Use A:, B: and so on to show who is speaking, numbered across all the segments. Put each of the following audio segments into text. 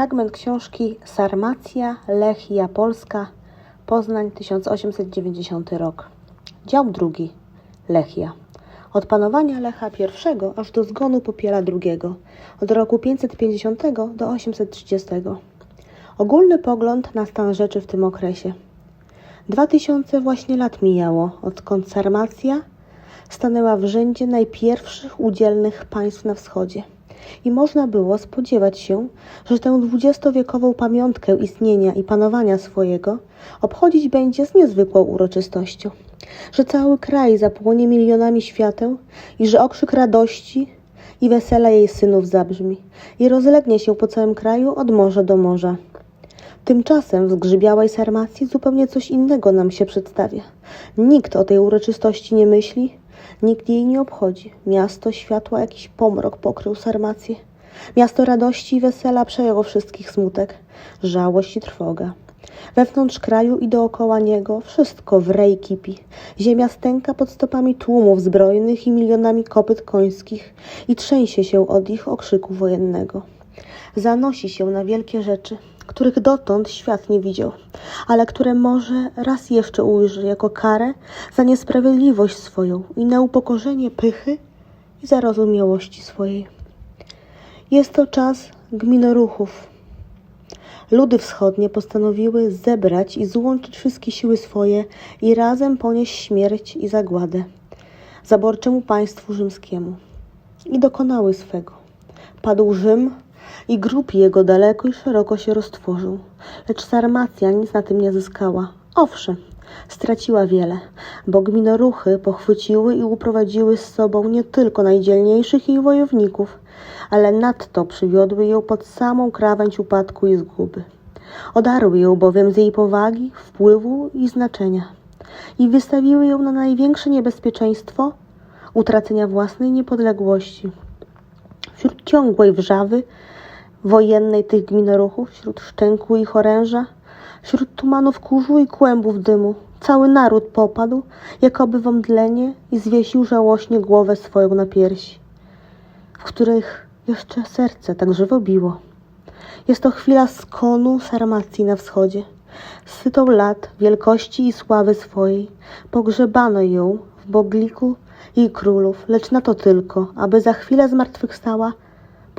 A: Fragment książki Sarmacja, Lechia Polska, Poznań 1890 rok. Dział drugi. Lechia. Od panowania Lecha I aż do zgonu Popiela II, od roku 550 do 830. Ogólny pogląd na stan rzeczy w tym okresie. Dwa tysiące właśnie lat mijało, odkąd Sarmacja stanęła w rzędzie najpierwszych udzielnych państw na wschodzie. I można było spodziewać się, że tę dwudziestowiekową pamiątkę istnienia i panowania swojego obchodzić będzie z niezwykłą uroczystością, że cały kraj zapłonie milionami świateł i że okrzyk radości i wesela jej synów zabrzmi i rozlegnie się po całym kraju od morza do morza. Tymczasem w zgrzybiałej Sarmacji zupełnie coś innego nam się przedstawia. Nikt o tej uroczystości nie myśli, nikt jej nie obchodzi. Miasto światła jakiś pomrok pokrył Sarmację. Miasto radości i wesela przejęło wszystkich smutek, żałość i trwoga. Wewnątrz kraju i dookoła niego wszystko w rej kipi. Ziemia stęka pod stopami tłumów zbrojnych i milionami kopyt końskich i trzęsie się od ich okrzyku wojennego. Zanosi się na wielkie rzeczy, których dotąd świat nie widział, ale które może raz jeszcze ujrzy jako karę za niesprawiedliwość swoją i na upokorzenie pychy i zarozumiałości swojej. Jest to czas gminoruchów. Ludy wschodnie postanowiły zebrać i złączyć wszystkie siły swoje i razem ponieść śmierć i zagładę zaborczemu państwu rzymskiemu. I dokonały swego. Padł Rzym i grób jego daleko i szeroko się roztworzył. Lecz Sarmacja nic na tym nie zyskała. Owszem, straciła wiele, bo gminoruchy pochwyciły i uprowadziły z sobą nie tylko najdzielniejszych jej wojowników, ale nadto przywiodły ją pod samą krawędź upadku i zguby. Odarły ją bowiem z jej powagi, wpływu i znaczenia i wystawiły ją na największe niebezpieczeństwo utracenia własnej niepodległości. Wśród ciągłej wrzawy wojennej tych gminoruchów, wśród szczęku i choręża, wśród tumanów kurzu i kłębów dymu, cały naród popadł, jakoby w omdlenie i zwiesił żałośnie głowę swoją na piersi, w których jeszcze serce tak żywo biło. Jest to chwila skonu Sarmacji na wschodzie. Sytą lat, wielkości i sławy swojej, pogrzebano ją w bogliku jej królów, lecz na to tylko, aby za chwilę zmartwychwstała,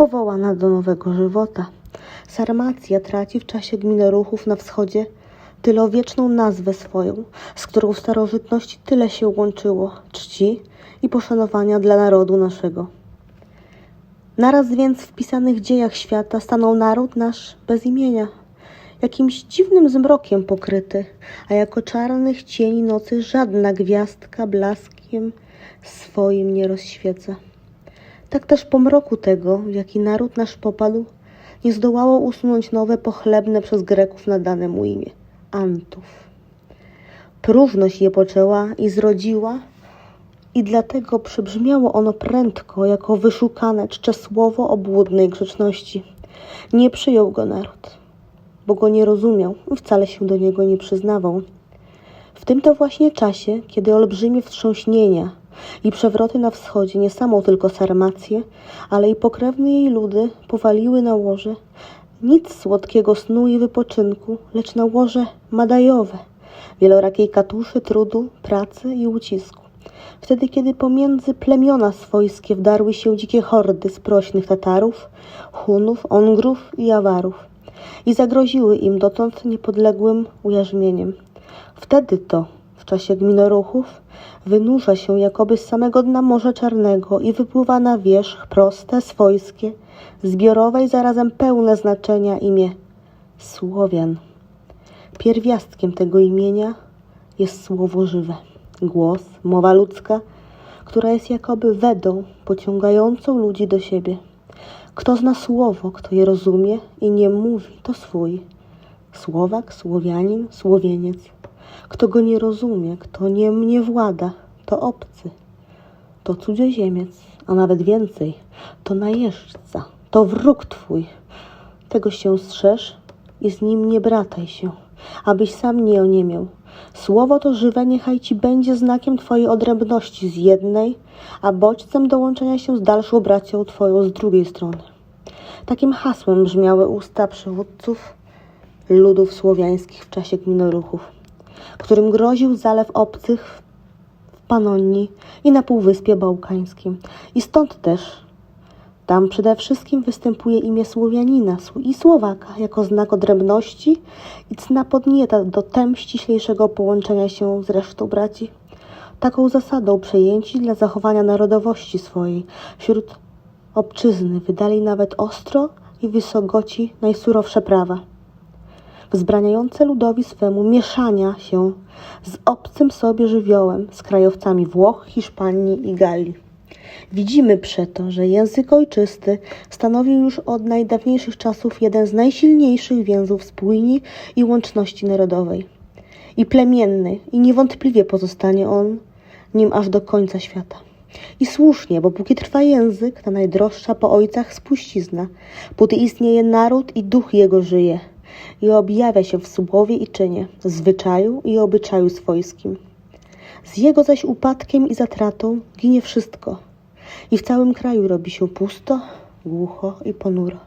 A: powołana do nowego żywota. Sarmacja traci w czasie gminoruchów na wschodzie tylowieczną nazwę swoją, z którą w starożytności tyle się łączyło czci i poszanowania dla narodu naszego. Naraz więc w pisanych dziejach świata stanął naród nasz bez imienia, jakimś dziwnym zmrokiem pokryty, a jako czarnych cieni nocy żadna gwiazdka blaskiem swoim nie rozświeca. Tak też po mroku tego, w jaki naród nasz popadł, nie zdołało usunąć nowe pochlebne przez Greków nadane mu imię Antów. Próżność je poczęła i zrodziła, i dlatego przybrzmiało ono prędko jako wyszukane czcze słowo obłudnej grzeczności. Nie przyjął go naród, bo go nie rozumiał i wcale się do niego nie przyznawał. W tym to właśnie czasie, kiedy olbrzymie wstrząśnienia i przewroty na wschodzie nie samą tylko Sarmację, ale i pokrewne jej ludy powaliły na łoże nic słodkiego snu i wypoczynku, lecz na łoże madajowe, wielorakiej katuszy, trudu, pracy i ucisku. Wtedy, kiedy pomiędzy plemiona swojskie wdarły się dzikie hordy sprośnych Tatarów, Hunów, Ongrów i Awarów i zagroziły im dotąd niepodległym ujarzmieniem. Wtedy to, w czasie gminoruchów, wynurza się jakoby z samego dna Morza Czarnego i wypływa na wierzch proste, swojskie, zbiorowe i zarazem pełne znaczenia imię Słowian. Pierwiastkiem tego imienia jest słowo żywe, głos, mowa ludzka, która jest jakoby wedą pociągającą ludzi do siebie. Kto zna słowo, kto je rozumie i nie mówi, to swój. Słowak, Słowianin, Słowieniec. Kto go nie rozumie, kto nie mnie włada, to obcy, to cudzoziemiec, a nawet więcej, to najeżdżca, to wróg twój. Tego się strzeż i z nim nie brataj się, abyś sam nie oniemiał. Słowo to żywe niechaj ci będzie znakiem twojej odrębności z jednej, a bodźcem dołączenia się z dalszą bracią twoją z drugiej strony. Takim hasłem brzmiały usta przywódców ludów słowiańskich w czasie gminoruchów, którym groził zalew obcych w Panonii i na Półwyspie Bałkańskim. I stąd też tam przede wszystkim występuje imię Słowianina i Słowaka jako znak odrębności i cna podnieta do tem ściślejszego połączenia się z resztą braci. Taką zasadą przejęci dla zachowania narodowości swojej wśród obczyzny wydali nawet ostro i wysogoci najsurowsze prawa, wzbraniające ludowi swemu mieszania się z obcym sobie żywiołem, z krajowcami Włoch, Hiszpanii i Galii. Widzimy przeto, że język ojczysty stanowił już od najdawniejszych czasów jeden z najsilniejszych więzów spójni i łączności narodowej. I plemienny, i niewątpliwie pozostanie on nim aż do końca świata. I słusznie, bo póki trwa język, ta najdroższa po ojcach spuścizna, póki istnieje naród i duch jego żyje i objawia się w słowie i czynie, zwyczaju i obyczaju swojskim. Z jego zaś upadkiem i zatratą ginie wszystko i w całym kraju robi się pusto, głucho i ponuro,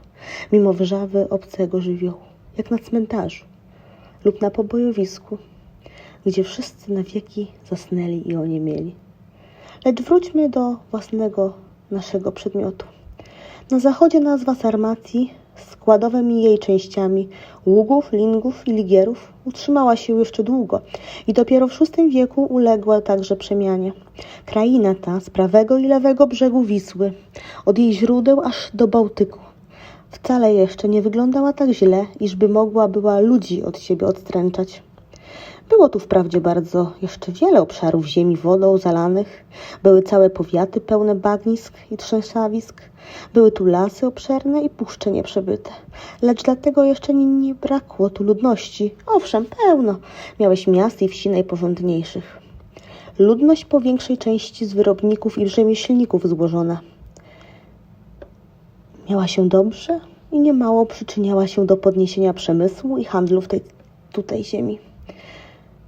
A: mimo wrzawy obcego żywiołu, jak na cmentarzu lub na pobojowisku, gdzie wszyscy na wieki zasnęli i oniemieli. Lecz wróćmy do własnego naszego przedmiotu. Na zachodzie nazwa Sarmacji składowymi jej częściami Ługów, Lingów i Ligierów utrzymała się jeszcze długo i dopiero w VI wieku uległa także przemianie. Kraina ta z prawego i lewego brzegu Wisły, od jej źródeł aż do Bałtyku, wcale jeszcze nie wyglądała tak źle, iżby mogła była ludzi od siebie odstręczać. Było tu wprawdzie bardzo jeszcze wiele obszarów ziemi wodą zalanych, były całe powiaty pełne bagnisk i trzęsawisk, były tu lasy obszerne i puszcze nieprzebyte. Lecz dlatego jeszcze nie, nie brakło tu ludności. Owszem, pełno. Miałeś miast i wsi najporządniejszych. Ludność po większej części z wyrobników i rzemieślników złożona. Miała się dobrze i niemało przyczyniała się do podniesienia przemysłu i handlu w tej tutaj ziemi.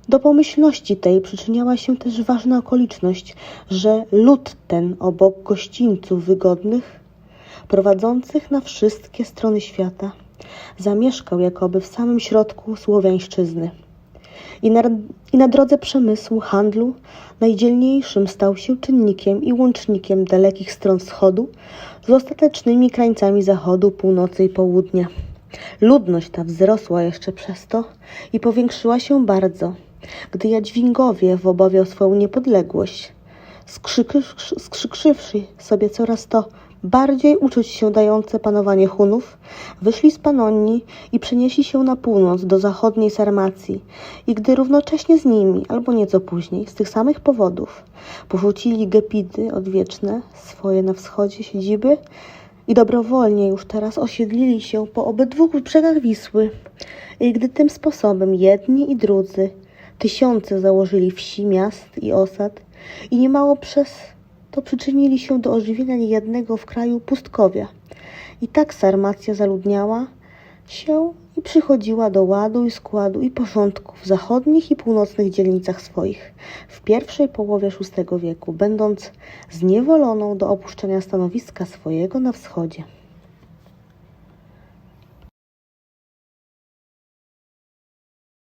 A: Do pomyślności tej przyczyniała się też ważna okoliczność, że lud ten obok gościńców wygodnych, prowadzących na wszystkie strony świata, zamieszkał jakoby w samym środku słowiańszczyzny. I na, I na drodze przemysłu, handlu, najdzielniejszym stał się czynnikiem i łącznikiem dalekich stron wschodu z ostatecznymi krańcami zachodu, północy i południa. Ludność ta wzrosła jeszcze przez to i powiększyła się bardzo – gdy Jadźwingowie w obawie o swoją niepodległość, skrzykrzywszy sobie coraz to bardziej uczuć się dające panowanie Hunów, wyszli z Panonii i przenieśli się na północ do zachodniej Sarmacji. I gdy równocześnie z nimi, albo nieco później, z tych samych powodów, porzucili Gepidy odwieczne, swoje na wschodzie siedziby i dobrowolnie już teraz osiedlili się po obydwu brzegach Wisły. I gdy tym sposobem jedni i drudzy Tysiące założyli wsi, miast i osad i niemało przez to przyczynili się do ożywienia niejednego w kraju pustkowia. I tak Sarmacja zaludniała się i przychodziła do ładu i składu i porządku w zachodnich i północnych dzielnicach swoich w pierwszej połowie VI wieku, będąc zniewoloną do opuszczenia stanowiska swojego na wschodzie.